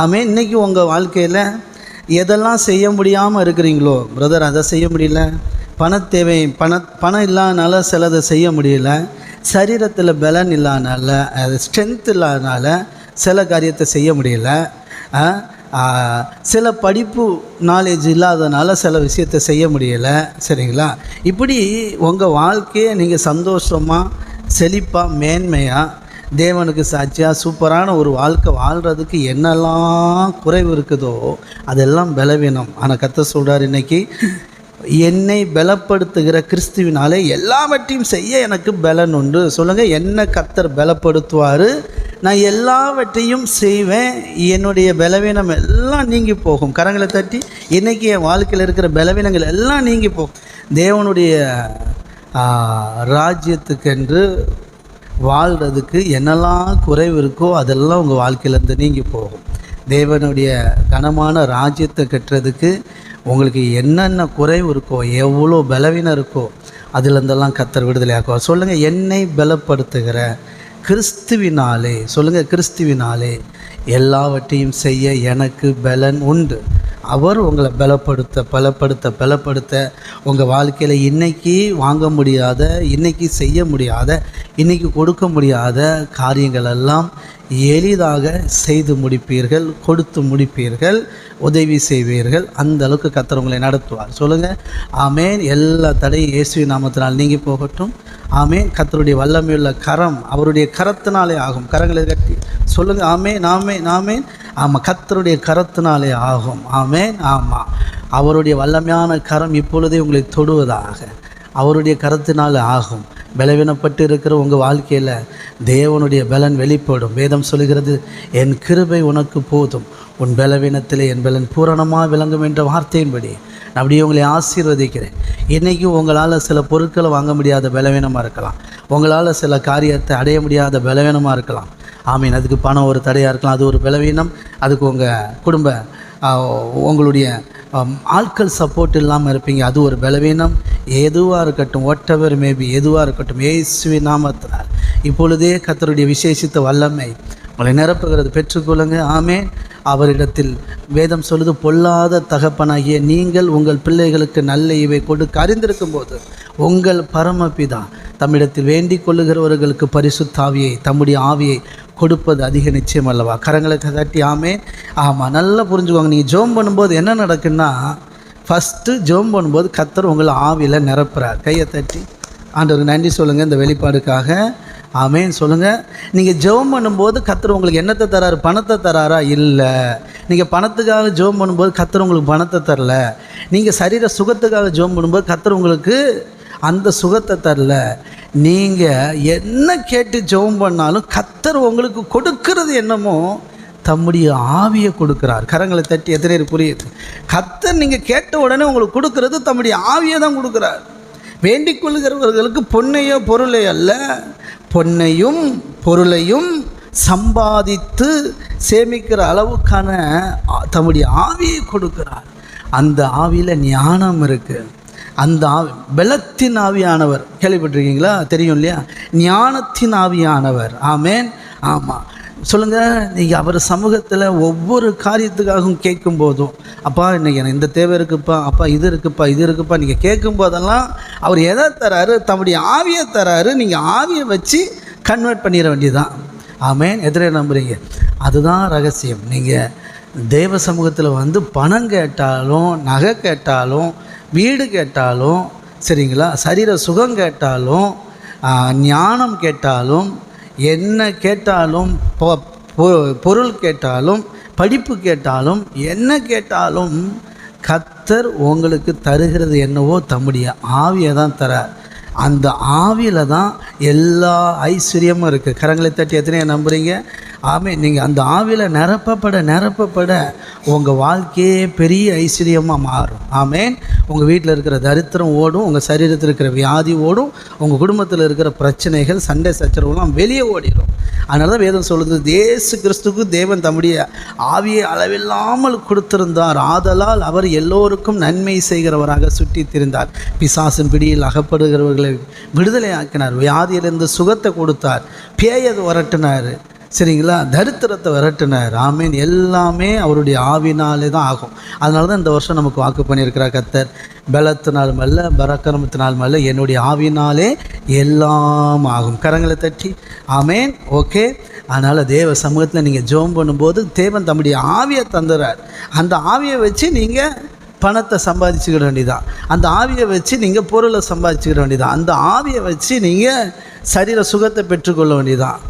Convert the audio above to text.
ஆமே இன்றைக்கி உங்கள் வாழ்க்கையில் எதெல்லாம் செய்ய முடியாமல் இருக்கிறீங்களோ பிரதர் அதை செய்ய முடியல. பண தேவை பண பணம் இல்லாதனால சிலதை செய்ய முடியல. சரீரத்தில் பலன் இல்லாதனால அது ஸ்ட்ரென்த் இல்லாதனால சில காரியத்தை செய்ய முடியல. சில படிப்பு நாலேஜ் இல்லாதனால சில விஷயத்தை செய்ய முடியலை. சரிங்களா? இப்படி உங்கள் வாழ்க்கையை நீங்கள் சந்தோஷமாக செழிப்பாக மேன்மையாக தேவனுக்கு சாட்சியாக சூப்பரான ஒரு வாழ்க்கை வாழ்கிறதுக்கு என்னெல்லாம் குறைவு இருக்குதோ அதெல்லாம் பலவீனம். ஆனால் கத்த சொல்கிறார் இன்றைக்கி என்னை பலப்படுத்துகிற கிறிஸ்துவினாலே எல்லாவற்றையும் செய்ய எனக்கு பலன் உண்டு. சொல்லுங்கள் என்ன கத்தர் பலப்படுத்துவார்? நான் எல்லாவற்றையும் செய்வேன். என்னுடைய பலவீனம் எல்லாம் நீங்கி போகும். கரங்களை தட்டி இன்றைக்கி என் வாழ்க்கையில் இருக்கிற பலவீனங்கள் எல்லாம் நீங்கி போகும். தேவனுடைய ராஜ்யத்துக்கென்று வாழ்கிறதுக்கு என்னெல்லாம் குறைவு இருக்கோ அதெல்லாம் உங்கள் வாழ்க்கையிலேருந்து நீங்கி போகும். தேவனுடைய கனமான ராஜ்யத்தை கட்டுறதுக்கு உங்களுக்கு என்னென்ன குறைவு இருக்கோ எவ்வளோ பலவீனம் இருக்கோ அதுலேருந்தெல்லாம் கத்தர் விடுதலையாக்குவார் சொல்லுங்கள் என்னை பலப்படுத்துகிற கிறிஸ்துவினாலே சொல்லுங்கள் கிறிஸ்துவினாலே எல்லாவற்றையும் செய்ய எனக்கு பலன் உண்டு. அவர் உங்களை பலப்படுத்த பலப்படுத்த பலப்படுத்த உங்கள் வாழ்க்கையில் இன்றைக்கி வாங்க முடியாத இன்றைக்கி செய்ய முடியாத இன்றைக்கி கொடுக்க முடியாத காரியங்கள் எல்லாம் எளிதாக செய்து முடிப்பீர்கள் கொடுத்து முடிப்பீர்கள் உதவி செய்வீர்கள். அந்த அளவுக்கு கத்துறவங்களை நடத்துவார். சொல்லுங்கள் ஆமேன். எல்லா தடையும் இயேசு நாமத்தினால் நீங்கி போகட்டும். ஆமேன். கத்தருடைய வல்லமையுள்ள கரம் அவருடைய கரத்தினாலே ஆகும். கரங்களை கட்டி. சொல்லுங்கள் ஆமே நாமே நாமே ஆமாம் கத்தருடைய கரத்தினாலே ஆகும். ஆமேன் ஆமாம் அவருடைய வல்லமையான கரம் இப்பொழுதே உங்களை தொடுவதாக. அவருடைய கரத்தினால் ஆகும். பலவீனப்பட்டு இருக்கிற உங்கள் வாழ்க்கையில் தேவனுடைய பலன் வெளிப்படும். வேதம் சொல்கிறது என் கிருபை உனக்கு போதும். உன் பலவீனத்திலே என் பலன் பூரணமாக விளங்கும் என்ற வார்த்தையின்படி நான் அப்படியே உங்களை ஆசீர்வதிக்கிறேன். இன்றைக்கும் உங்களால் சில பொருட்களை வாங்க முடியாத பலவீனமாக இருக்கலாம். உங்களால் சில காரியத்தை அடைய முடியாத பலவீனமாக இருக்கலாம். ஆமீன். அதுக்கு பணம் ஒரு தடையாக இருக்கலாம். அது ஒரு பலவீனம் அதுக்கு உங்கள் குடும்ப உங்களுடைய ஆட்கள் சப்போர்ட் இல்லாமல் இருப்பீங்க. அது ஒரு பலவீனம் எதுவாக இருக்கட்டும் ஒட் எவர் மேபி எதுவாக இருக்கட்டும் ஏசுவி நாமத்தினார் இப்பொழுதே கத்தருடைய விசேஷித்த வல்லமை உங்களை நிரப்புகிறது. பெற்றுக்கொள்ளுங்க. ஆமே அவரிடத்தில் வேதம் சொல்லுது பொல்லாத தகப்பனாகிய நீங்கள் உங்கள் பிள்ளைகளுக்கு நல்ல இவை கொடுக்க. அறிந்திருக்கும் போது உங்கள் பரமபிதா தம்மிடத்தில் வேண்டிக் கொள்ளுகிறவர்களுக்கு பரிசுத்தாவியை தம்முடைய ஆவியை கொடுப்பது அதிக நிச்சயம் அல்லவா? கரங்களை தட்டி ஆமே ஆமாம் நல்லா புரிஞ்சுக்கோங்க. நீங்கள் ஜோம் பண்ணும்போது என்ன நடக்குன்னா ஃபஸ்ட்டு ஜோம் பண்ணும்போது கத்தர் உங்களை ஆவியில் நிரப்புறார். கையை தட்டி. ஆண்டவருக்கு நன்றி சொல்லுங்கள் இந்த வெளிப்பாடுக்காக. ஆமேன்னு சொல்லுங்கள் நீங்கள் ஜெபம் பண்ணும்போது கத்தர் உங்களுக்கு என்னத்தை தராரு? பணத்தை தராரா? இல்லை. நீங்கள் பணத்துக்காக ஜெபம் பண்ணும்போது கத்தர் உங்களுக்கு பணத்தை தரல. நீங்கள் சரீர சுகத்துக்காக ஜெபம் பண்ணும்போது கத்தர் உங்களுக்கு அந்த சுகத்தை தரல. நீங்கள் என்ன கேட்டு ஜெபம் பண்ணாலும் கத்தர் உங்களுக்கு கொடுக்கறது என்னமோ தம்முடைய ஆவியை கொடுக்குறார். கரங்களை தட்டி எத்தனை புரியுது. கத்தர் நீங்கள் கேட்ட உடனே உங்களுக்கு கொடுக்கறது தம்முடைய ஆவியை தான் கொடுக்குறார். வேண்டிக் கொள்கிறவர்களுக்கு பொன்னையோ பொருளை அல்ல. பொன்னையும் பொருளையும் சம்பாதித்து சேமிக்கிற அளவுக்கான தம்முடைய ஆவியை கொடுக்கிறார். அந்த ஆவியில் ஞானம் இருக்குது அந்த ஆவி பலத்தின் ஆவியானவர். கேள்விப்பட்டிருக்கீங்களா? தெரியும் இல்லையா? ஞானத்தின் ஆவியானவர். ஆமேன். ஆமாம் சொல்லுங்கள் நீங்கள் அவர் சமூகத்தில் ஒவ்வொரு காரியத்துக்காகவும் கேட்கும் போதும் அப்பா இன்னைக்கு எனக்கு இந்த தேவை இருக்குப்பா அப்பா இது இருக்குப்பா இது இருக்குப்பா நீங்கள் கேட்கும் போதெல்லாம் அவர் எதை தராரு? தம்முடைய ஆவியை தராரு. நீங்கள் ஆவியை வச்சு கன்வெர்ட் பண்ணிட வேண்டியதுதான். ஆமேன். எதிரே நம்புறீங்க. அதுதான் ரகசியம். நீங்கள் தேவ சமூகத்தில் வந்து பணம் கேட்டாலும் நகை கேட்டாலும் வீடு கேட்டாலும் சரிங்களா? சரீர சுகம் கேட்டாலும் ஞானம் கேட்டாலும் என்ன கேட்டாலும் பொ- பொருள் கேட்டாலும் படிப்பு கேட்டாலும் என்ன கேட்டாலும் கத்தர் உங்களுக்கு தருகிறது என்னவோ தம்முடைய ஆவியை தான் தரார். அந்த ஆவியில் தான் எல்லா ஐஸ்வர்யமும் இருக்குது கரங்களை தட்டி எத்தனையாக நம்புறீங்க? ஆமே நீங்கள் அந்த ஆவியில் நிரப்பப்பட நிரப்பப்பட உங்கள் வாழ்க்கையே பெரிய ஐஸ்வர்யமாக மாறும். ஆமேன். உங்கள் வீட்டில் இருக்கிற தரித்திரம் ஓடும் உங்கள் சரீரத்தில் இருக்கிற வியாதி ஓடும் உங்கள் குடும்பத்தில் இருக்கிற பிரச்சனைகள் சண்டை சச்சரவுலாம் வெளியே ஓடிடும் அதனால தான் வேதம் சொல்லுது தேசு கிறிஸ்துக்கு தேவன் தம்முடைய ஆவியை அளவில்லாமல் கொடுத்திருந்தார். ஆதலால் அவர் எல்லோருக்கும் நன்மை செய்கிறவராக சுற்றி திரிந்தார் பிசாசின் பிடியில் அகப்படுகிறவர்களை விடுதலை ஆக்கினார் வியாதியிலிருந்து சுகத்தை கொடுத்தார். பேயது வரட்டினார் சரிங்களா? தரித்திரத்தை விரட்டின ராமேன் எல்லாமே அவருடைய ஆவினாலே தான் ஆகும். அதனால தான் இந்த வருஷம் நமக்கு வாக்கு பண்ணியிருக்கிறார் கத்தர். பலத்தினால் மல்ல பரக்கிரமத்தினால் மல்ல என்னுடைய ஆவினாலே எல்லாம் ஆகும். கரங்களை தட்டி ஆமேன் ஓகே. அதனால் தேவ சமூகத்தில் நீங்கள் ஜோம் பண்ணும்போது தேவன் தம்முடைய ஆவியை தந்துடுறார் அந்த ஆவியை வச்சு நீங்கள் பணத்தை சம்பாதிச்சுக்கிட வேண்டியதான் அந்த ஆவியை வச்சு நீங்கள் பொருளை சம்பாதிச்சுக்கிட வேண்டியதான் அந்த ஆவியை வச்சு நீங்கள் சரீர சுகத்தை பெற்றுக்கொள்ள வேண்டியதான்